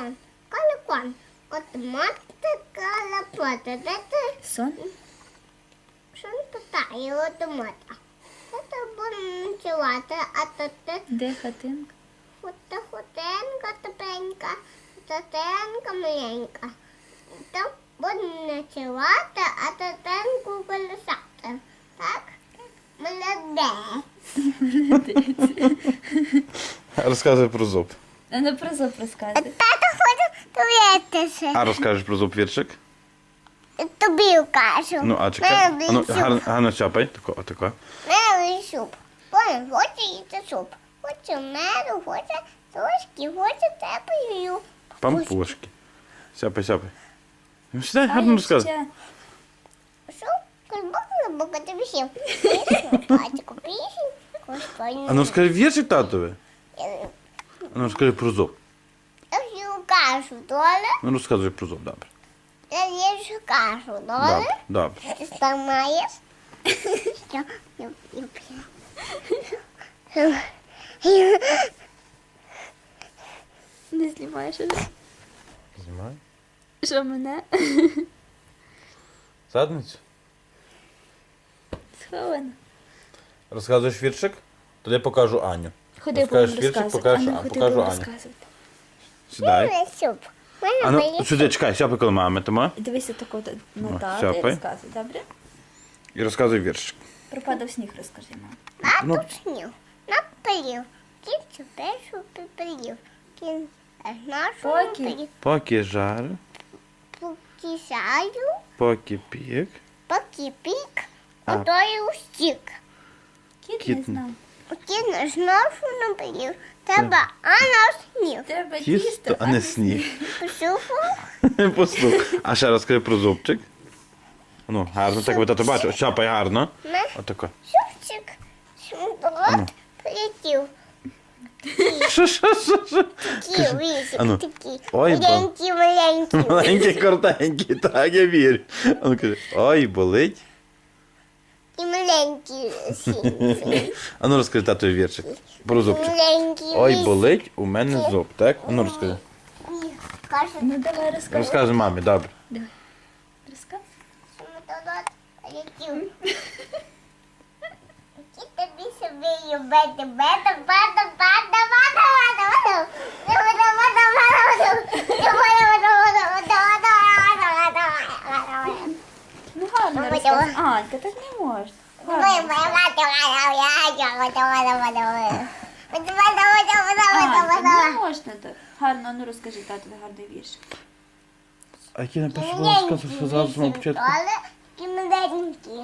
Каликон. Каликон. Математика, лопата. Це Сон? що не питає автомата. Це будемо ночувати, а то ти Де хатинка? хута хутенька, тепенька, татенька маленька. Там будемо ночувати, а татеньку колесати. Так? Молодець. Розказуй про зуб. А не про зуб розказуй. Тато хоче довідатися. А розкажеш про зуб віршик? Тобі кажу. Ну, а чекай. А ну, гарно, гарно чапай. Тако, отако. Мене суп. Пане, хоче їсти суп. Хоче меду, хоче трошки, хоче теплою. Пампушки. Сяпай, сяпай. Ну, сідай, гарно розказуй. Суп, колбака, бока тобі сів. Пісню, пачку, пісню. А ну скажи віршик татові. А ну розкажи про зуб. Я ж кажу, добре? Ну розказуй про зуб, добре. Я ж кажу, Добре, добре? добре. Ти зламаєш? Що? Я я п'ю. Не знімаєш? Знімай. Що мене? Задницю. Сховано. Розказуєш віршик? Тоді покажу Аню. Ходи, Розкажеш будемо віршик, розказувати. покажеш, А ну, а, ходи, покажу будемо розказувати. Сідай. А ну, сюди, чекай, сяпай коло мами, тому. Дивися таку ну О, так, і сяпай. розказуй, добре? І розказуй віршик. Пропадав сніг, розкажи нам. Ну. тут сніг. Напилів. Кінь першу припилів. Кінь нашу Поки. Поки жарю, Поки сяю, поки пік. поки пік, А. отої устік. Кіт, Кіт не знав. Кінь аж нашу напилів. Треба, а на сніг. Треба Тісто, а не сніг. Пошуфу. Послух. А ще розкажи про зубчик. Ну, гарно, так ви тато бачив. Чапай гарно. Не Отако. шубчик. Ану. Шумболот полетів. Що, що, що, що? Такі висік, ану. такі. Ой, бо- Маленькі, маленькі. Маленький, коротенький, так, я вірю. А ну каже, ой, болить. І маленькі синці. А ну розкажи татові віршик. Про зубчик. Маленькі Ой, болить, у мене зуб, так? А ну розкажи. Каже, Ну давай розкажи. Розкажи мамі, добре. Давай. Які тобі собі любити? Бета, бета, бета, бета, бета, бета. Бета, бета, бета, бета. Бета, бета, бета, бета, бета, бета, бета. Ну гарно давай. Анька, так не можна. Гарно. Анька, не можна так. Гарно, ну розкажи татові гарний вірш. А який напишу розказав, що зараз на початку?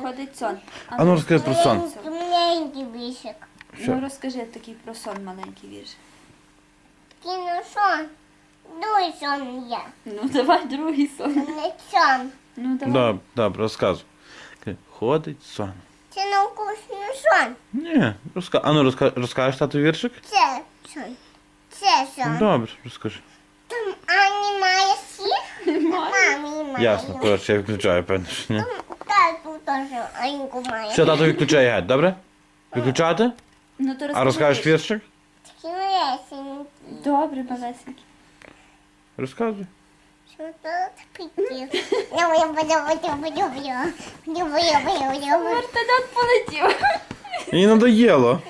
Ходить сон. А ну розкажи про сон. Маленький, бісик. Ну розкажи такий про сон маленький вірш. Кіно сон. Дуй сон я. Ну давай другий сон. Не сон. Ну давай. Добре, добре, розказуй. Ходить сон. Це наукусний сон. Ні, розка... А ну розка... розкажеш тату віршик? Це сон. Це сон. Добре, розкажи. Там Ані має сіх, мамі має. Ясно, коротше, я виключаю, певно. що ні. Там тату теж Аньку має. Все, тато відключає геть, добре? Відключати? Ну то. А розкажеш вірш. віршик? Такі лесенькі. Добре, малесенький. Розказуй. Що тут піти? Я буду, буду, буду, буду, буду. Буду, буду, буду, буду. Вертольот полетів. Мені надоело.